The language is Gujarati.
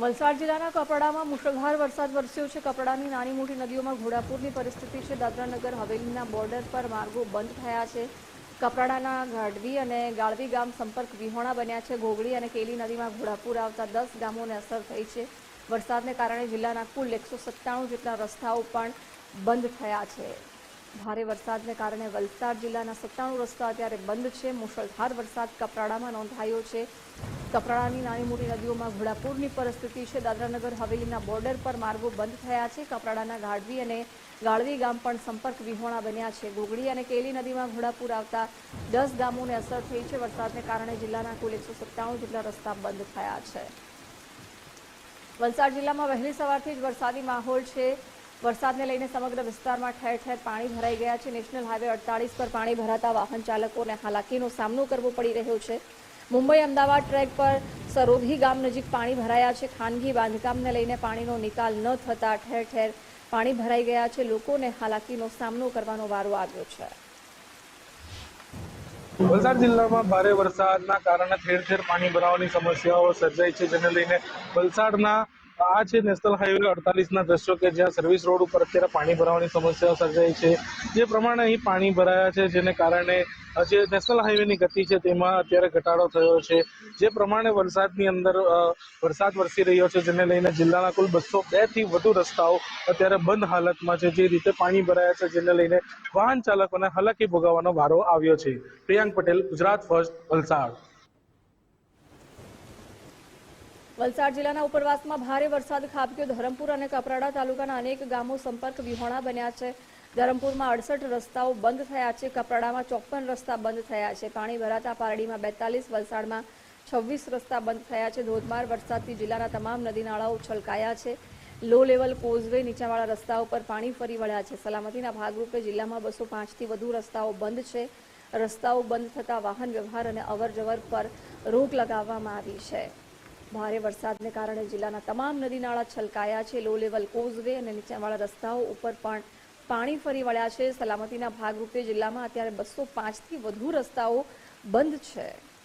વલસાડ જિલ્લાના કપરાડામાં મુશળધાર વરસાદ વરસ્યો છે. કપરાડાની નાની મોટી નદીઓમાં ઘોડાપૂરની પરિસ્થિતિ છે. દાદરાનગર હવેલીના બોર્ડર પર માર્ગો બંધ થયા છે. કપરાડાના ગાઢવી અને ગાળવી ગામ સંપર્ક વિહોણા બન્યા છે. ઘોગડી અને કેલી નદીમાં ઘોડાપૂર આવતા દસ ગામોને અસર થઈ છે. વરસાદને કારણે જિલ્લાના કુલ એકસો સત્તાણું જેટલા રસ્તાઓ પણ બંધ થયા છે. ભારે વરસાદને કારણે વલસાડ જિલ્લાના સત્તાણું રસ્તા અત્યારે બંધ છે. મુશળધાર વરસાદ કપરાડામાં નોંધાયો છે. કપરાડાની નાની મોટી નદીઓમાં ઘોડાપૂરની પરિસ્થિતિ છે. દાદરાનગર હવેલીના બોર્ડર પર માર્ગો બંધ થયા છે. કપરાડાના ગાઢવી અને ગાળવી ગામ પણ સંપર્ક વિહોણા બન્યા છે. ગોગડી અને કેલી નદીમાં ઘોડાપૂર આવતા દસ ગામોને અસર થઈ છે. વરસાદને કારણે જિલ્લાના કુલ એકસો જેટલા રસ્તા બંધ થયા છે. વલસાડ જિલ્લામાં વહેલી સવારથી જ વરસાદી માહોલ છે. વરસાદને લઈને સમગ્ર વિસ્તારમાં ઠેર ઠેર પાણી ભરાઈ ગયા છે. નેશનલ હાઈવે અડતાલીસ પર પાણી ભરાતા વાહન ચાલકોને હાલાકીનો સામનો કરવો પડી રહ્યો છે. મુંબઈ અમદાવાદ ટ્રેક પર સરોધી ગામ નજીક પાણી ભરાયા છે. ખાનગી બાંધકામને લઈને પાણીનો નિકાલ ન થતા ઠેર ઠેર પાણી ભરાઈ ગયા છે. લોકોને હાલાકીનો સામનો કરવાનો વારો આવ્યો છે. વલસાડ જિલ્લામાં ભારે વરસાદના કારણે ઠેર ઠેર પાણી ભરાવાની સમસ્યાઓ સર્જાઈ છે, જેને લઈને વલસાડના આ છે નેશનલ હાઈવે અડતાલીસના દ્રશ્યો કે જ્યાં સર્વિસ રોડ ઉપર અત્યારે પાણી ભરાવાની સમસ્યાઓ સર્જાઈ છે. જે પ્રમાણે અહીં પાણી ભરાયા છે, જેને કારણે જે નેશનલ હાઈવેની ગતિ છે તેમાં અત્યારે ઘટાડો થયો છે. જે પ્રમાણે વરસાદની અંદર વરસાદ વરસી રહ્યો છે, જેને લઈને જિલ્લાના કુલ બસો બેથી વધુ રસ્તાઓ અત્યારે બંધ હાલતમાં છે. જે રીતે પાણી ભરાયા છે, જેને લઈને વાહન ચાલકોને હાલાકી ભોગવવાનો વારો આવ્યો છે. પ્રિયાંક પટેલ, ગુજરાત ફર્સ્ટ વલસાડ. વલસાડ જિલ્લાના ઉપરવાસમાં ભારે વરસાદ ખાબક્યો. ધરમપુર અને કપરાડા તાલુકાના અનેક ગામો સંપર્ક વિહોણા બન્યા છે. ધરમપુરમાં અડસઠ રસ્તાઓ બંધ થયા છે. કપરાડામાં ચોપન રસ્તા બંધ થયા છે. પાણી ભરાતા પારડીમાં બેતાલીસ, વલસાડમાં છવ્વીસ રસ્તા બંધ થયા છે. ધોધમાર વરસાદથી જિલ્લાના તમામ નદી નાળાઓ છલકાયા છે. લો લેવલ કોઝવે નીચાણવાળા રસ્તાઓ પર પાણી ફરી વળ્યા છે. સલામતીના ભાગરૂપે જિલ્લામાં બસો પાંચથી વધુ રસ્તાઓ બંધ છે. રસ્તાઓ બંધ થતાં વાહન વ્યવહાર અને અવરજવર પર રોક લગાવવામાં આવી છે. ભારે વરસાદને કારણે જિલ્લાના તમામ નદી નાળા છલકાયા છે. લો લેવલ કોઝવે અને નીચાણવાળા રસ્તાઓ ઉપર પણ પાણી ફરી વળ્યા છે. સલામતીના ભાગરૂપે જિલ્લામાં અત્યારે બસો પાંચથી વધુ રસ્તાઓ બંધ છે.